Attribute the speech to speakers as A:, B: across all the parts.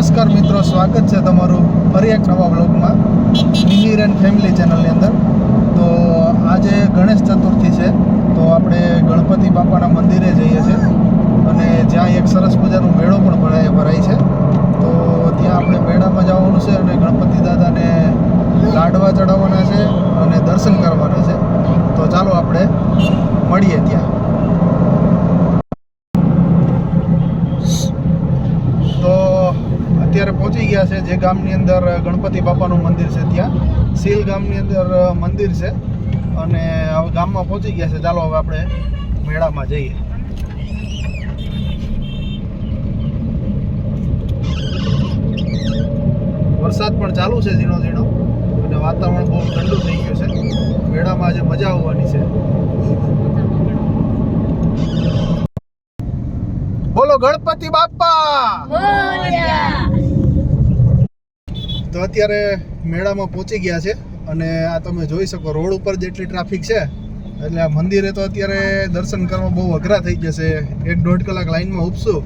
A: નમસ્કાર મિત્રો, સ્વાગત છે તમારું ફરી એક નવા બ્લોગમાં મિહિર એન્ડ ફેમિલી ચેનલની અંદર. તો આજે ગણેશ ચતુર્થી છે, તો આપણે ગણપતિ બાપાના મંદિરે જઈએ છીએ અને જ્યાં એક સરસ મજાનો મેળો પણ ભરાય ભરાય છે. તો ત્યાં આપણે મેળામાં જવાનું છે અને ગણપતિ દાદાને લાડવા ચડાવવાના છે અને દર્શન કરવાના છે તો ચાલો આપણે મળીએ ત્યાં તો અત્યારે પહોંચી ગયા છે જે ગામની અંદર ગણપતિ બાપાનું મંદિર છે ત્યાં. સીલ ગામની અંદર મંદિર છે. અને હવે ગામમાં પહોંચી ગયા છે. ચાલો હવે આપણે મેળામાં જઈએ. વરસાદ પણ ચાલુ છે ઝીણો ઝીણો. અને વાતાવરણ બહુ ઠંડુ થઈ ગયું છે. મેળામાં આજે મજા આવવાની છે. બોલો ગણપતિ બાપા! અત્યારે મેળામાં પહોંચી ગયા છે અને આ તમે જોઈ શકો રોડ ઉપર જેટલી ટ્રાફિક છે, એટલે આ મંદિરે તો અત્યારે દર્શન કરવા બહુ અઘરા થઈ જશે એક દોઢ કલાક લાઈનમાં ઉપસું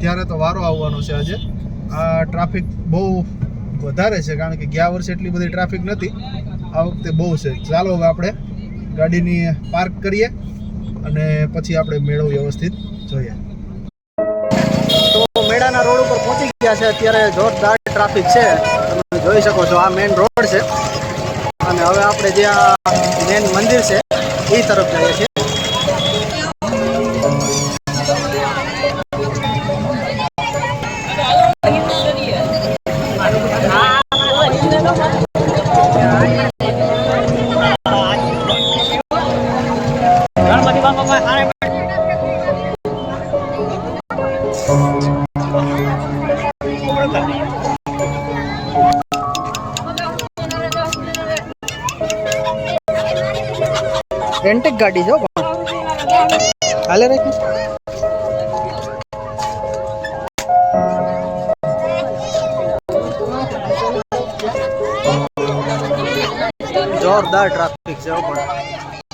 A: ત્યારે તો વારો આવવાનો છે આજે. આ ટ્રાફિક બહુ વધારે છે, કારણ કે ગયા વર્ષે એટલી બધી ટ્રાફિક નથી આ વખતે બહુ છે. ચાલો હવે આપણે ગાડીની પાર્ક કરીએ અને પછી આપણે મેળો વ્યવસ્થિત જોઈએ. તો મેળાના રોડ ઉપર પહોંચી ગયા છે, અત્યારે જોરદાર ટ્રાફિક છે. તમે જોઈ શકો છો, આ મેઇન રોડ છે. અને હવે આપણે જે આ મેઇન મંદિર છે, એ તરફ જઈએ છીએ.
B: ગણપતિ બાપા આને
A: એન્ટિક ગાડી છે પણ હાલે રાખી. જોરદાર ટ્રાફિક છે પણ.